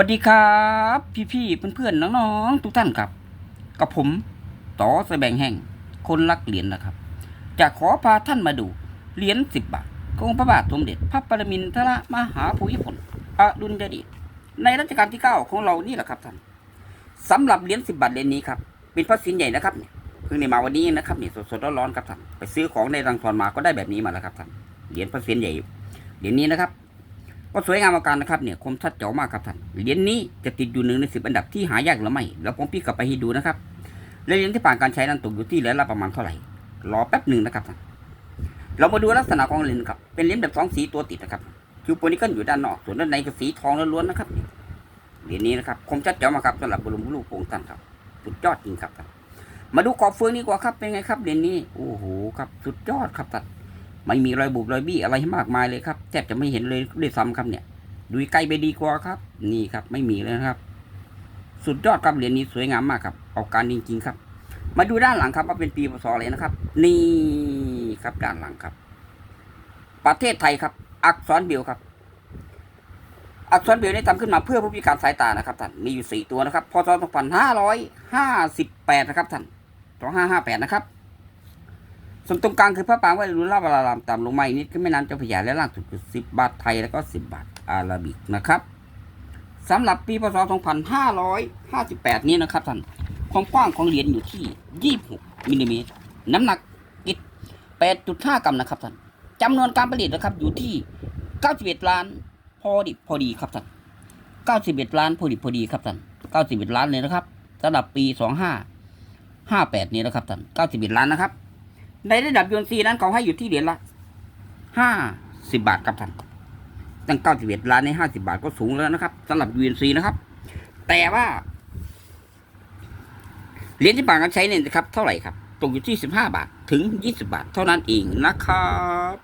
วัสดีครับ พี่ๆเพื่อนๆน้องๆทุกท่านครับ กับผมต่อแสบงแห่งคนรักเหรียญนะครับ จะขอพาท่านมาดูเหรียญสิบบาทของพระบาทสมเด็จพระปรมินทรมหาภูมิพลอดุลยเดชในรัชกาลที่เก้าของเรานี่แหละครับท่านสำหรับเหรียญสิบบาทเหรียญนี้ครับเป็นพระสินใหญ่นะครับเนี่ยเพิ่งได้มาวันนี้นะครับเนี่ยสดๆร้อนๆครับท่านไปซื้อของในรังทอนมาก็ได้แบบนี้มาแล้วครับท่านเหรียญพระสินใหญ่เหรียญนี้นะครับ ก็สวยงามอาการนะครับเนี่ยคมชัดเจ๋อมากครับท่านเหรียญนี้จะติดอยู่หนึ่งในสิบอันดับที่หายากหรือไม่แล้วผมพี่กลับไปให้ดูนะครับและเหรียญที่ผ่านการใช้นั้นตกอยู่ที่เหรียญละประมาณเท่าไหร่รอแป๊บหนึ่งนะครับท่านเรามาดูลักษณะของเหรียญครับเป็นเหรียญแบบสองสีตัวติดนะครับคิวโปนิเกิลอยู่ด้านนอกส่วนด้านในก็สีทองล้วนๆนะครับเหรียญนี้นะครับคมชัดเจ๋อมากครับสำหรับบรมลูกโป่งท่านครับสุดยอดจริงครับมาดูขอบเฟืองดีกว่าครับเป็นไงครับเหรียญนี้โอ้โหครับสุดยอดครับท่าน ไม่มีรอยบุบรอยบี้อะไรมากมายเลยครับแทบจะไม่เห็นเลยด้วยซ้ำครับเนี่ย ดูใกล้ไปดีกว่าครับ นี่ครับไม่มีเลยนะครับ สุดยอดครับเหรียญนี้สวยงามมากครับเอาการจริงๆครับ มาดูด้านหลังครับว่าเป็นปีพศอะไรนะครับ นี่ครับด้านหลังครับ ประเทศไทยครับ อักษรเบียวครับ อักษรเบียวนี่ทำขึ้นมาเพื่อผู้พิการสายตานะครับท่านมีอยู่สี่ตัวนะครับพศ2558นะครับท่าน2558นะครับ ส่วนตรงกลางคือพระปางไว้รุ่นล่าบาลารามตามลงมาอีกนิดก็ไม่นานเจ้าพระยาและล่างสุดคือสิบบาทไทยแล้วก็สิบบาทอาราบิกนะครับสำหรับปีพศ 2558 นี้นะครับท่านความกว้างของเหรียญอยู่ที่ 26มิลลิเมตรน้ำหนักอิฐ8.5 กรัมนะครับท่านจำนวนการผลิตนะครับอยู่ที่ 91 ล้านพอดิบพอดีครับท่าน91 ล้านพอดิบพอดีครับท่าน91 ล้านเลยนะครับสำหรับปี 2558 นี้นะครับท่าน91 ล้านนะครับ ในระดับยนซีนั้นเขาให้อยู่ที่เหรียญละห้าสิบาทครับท่านตั้งเก้าสิบเอ็ดล้านในห้าสิบาทก็สูงแล้วนะครับสำหรับยูเอ็นะครับ แต่ว่าเหรียญที่บางกันใช้เนี่ยนะครับ เท่าไหร่ครับ ตกอยู่ที่สิบห้าบาทถึงยี่สิบาท เท่านั้นเองนะครับ